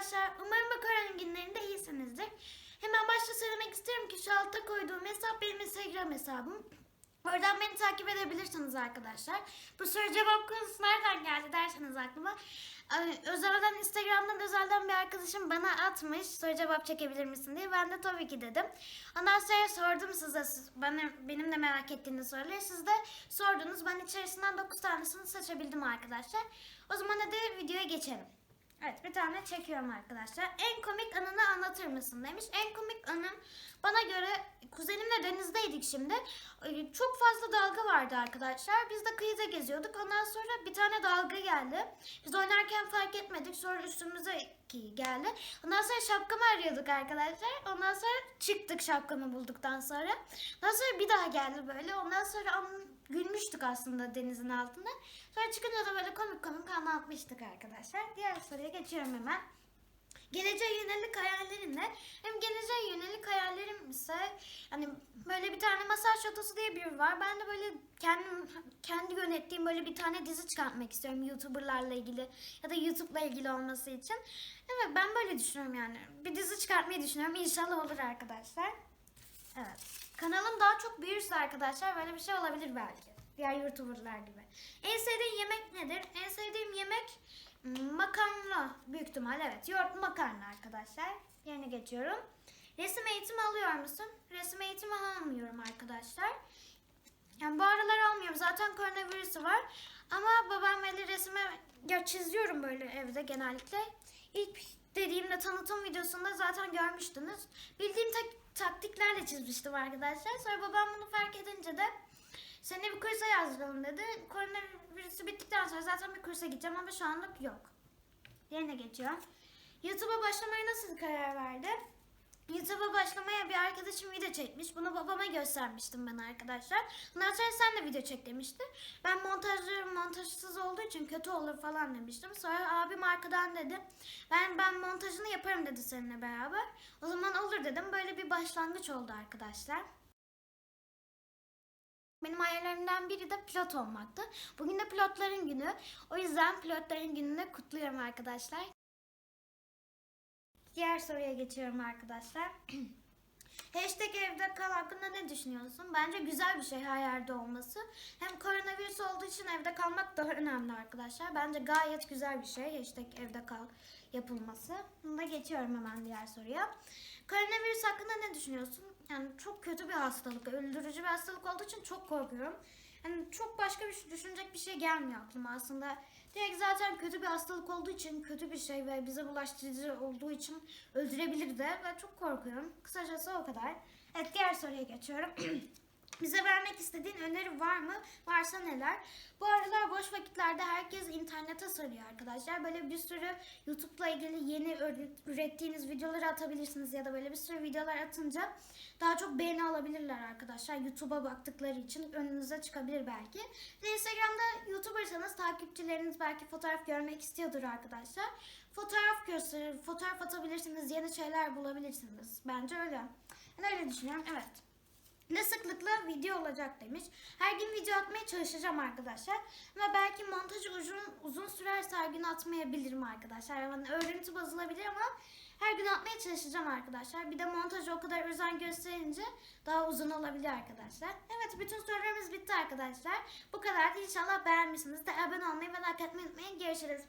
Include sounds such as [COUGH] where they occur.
arkadaşlar. Umarım makarna günlerinde iyisinizdir. Hemen başta söylemek isterim ki şu altta koyduğum hesap benim Instagram hesabım. Oradan beni takip edebilirsiniz arkadaşlar. Bu soru cevap konusu nereden geldi derseniz aklıma. Özelden Instagram'dan özelden bir arkadaşım bana atmış soru cevap çekebilir misin diye. Ben de tabii ki dedim. Ondan sonra sordum size bana, benim de merak ettiğiniz soruları. Siz de sordunuz. Ben içerisinden 9 tanesini seçebildim arkadaşlar. O zaman hadi videoya geçelim. Evet bir tane çekiyorum arkadaşlar. En komik anını anlatır mısın demiş. En komik anım bana göre kuzenimle denizdeydik şimdi. Çok fazla dalga vardı arkadaşlar. Biz de kıyıda geziyorduk. Ondan sonra bir tane dalga geldi. Biz oynarken fark etmedik. Sonra üstümüze geldi. Ondan sonra şapkamı arıyorduk arkadaşlar. Ondan sonra çıktık şapkamı bulduktan sonra. Ondan sonra bir daha geldi böyle. Ondan sonra gülmüştük aslında denizin altında. Sonra çıkınca da böyle komik komik anlatmıştık arkadaşlar. Diğer soruya geçiyorum hemen. Geleceğe yönelik hayallerin ne? Hem geleceğe yönelik hayallerim ise hani böyle bir tane masaj şatosu diye bir var. Ben de böyle kendim kendi yönettiğim böyle bir tane dizi çıkartmak istiyorum YouTuber'larla ilgili ya da YouTube'la ilgili olması için. Evet ben böyle düşünüyorum yani. Bir dizi çıkartmayı düşünüyorum. İnşallah olur arkadaşlar. Evet. Kanalım daha çok büyürse arkadaşlar böyle bir şey olabilir belki. Diğer YouTuber'lar gibi. En sevdiğin yemek nedir? En sevdiğim yemek makarna büyük ihtimal evet. Yoğurt makarna arkadaşlar. Yerine geçiyorum. Resim eğitimi alıyor musun? Resim eğitimi almıyorum arkadaşlar. Yani bu aralar almıyorum. Zaten koronavirüsü var. Ama babam eli resme ya çiziyorum böyle evde genellikle. İlk dediğimde tanıtım videosunda zaten görmüştünüz. Bildiğim tak- taktiklerle çizmiştim arkadaşlar. Sonra babam bunu fark edince de seni bir kursa yazdıralım dedi. Koronavirüsü bittikten sonra zaten bir kursa gideceğim ama şu anlık yok. Yerine geçiyorum. YouTube'a başlamaya nasıl karar verdi? YouTube'a başlamaya bir arkadaşım video çekmiş. Bunu babama göstermiştim ben arkadaşlar. Ondan sonra sen de video çek demişti. Ben montajlı montajsız olduğu için kötü olur falan demiştim. Sonra abim arkadan dedi. Ben ben montajını yaparım dedi seninle beraber. O zaman olur dedim. Böyle bir başlangıç oldu arkadaşlar. Benim hayallerimden biri de pilot olmaktı. Bugün de pilotların günü. O yüzden pilotların gününü kutluyorum arkadaşlar. Diğer soruya geçiyorum arkadaşlar. [CLEARS THROAT] Hashtag evde kal hakkında ne düşünüyorsun? Bence güzel bir şey her yerde olması. Hem koronavirüs olduğu için evde kalmak daha önemli arkadaşlar. Bence gayet güzel bir şey hashtag evde kal yapılması. Bunu da geçiyorum hemen diğer soruya. Koronavirüs hakkında ne düşünüyorsun? Yani çok kötü bir hastalık, öldürücü bir hastalık olduğu için çok korkuyorum. Yani çok başka bir şey düşünecek bir şey gelmiyor aklıma aslında. Direkt zaten kötü bir hastalık olduğu için kötü bir şey ve bize bulaştırıcı olduğu için öldürebilir de ve çok korkuyorum. Kısacası o kadar. Evet diğer soruya geçiyorum. [CLEARS THROAT] Bize vermek istediğin öneri var mı? Varsa neler? Bu aralar boş vakitlerde herkes internete sarıyor arkadaşlar. Böyle bir sürü YouTube'la ilgili yeni ür- ürettiğiniz videoları atabilirsiniz ya da böyle bir sürü videolar atınca daha çok beğeni alabilirler arkadaşlar. YouTube'a baktıkları için önünüze çıkabilir belki. Ve Instagram'da YouTubersanız takipçileriniz belki fotoğraf görmek istiyordur arkadaşlar. Fotoğraf gösterir, fotoğraf atabilirsiniz, yeni şeyler bulabilirsiniz. Bence öyle. Ben öyle düşünüyorum. Evet. Ne sıklıkla video olacak demiş. Her gün video atmaya çalışacağım arkadaşlar. Ama belki montajı uzun, uzun sürerse her gün atmayabilirim arkadaşlar. Yani öğrenti bozulabilir ama her gün atmaya çalışacağım arkadaşlar. Bir de montajı o kadar özen gösterince daha uzun olabilir arkadaşlar. Evet bütün sorularımız bitti arkadaşlar. Bu kadar. İnşallah beğenmişsinizdir. Abone olmayı ve like atmayı unutmayın. Görüşürüz.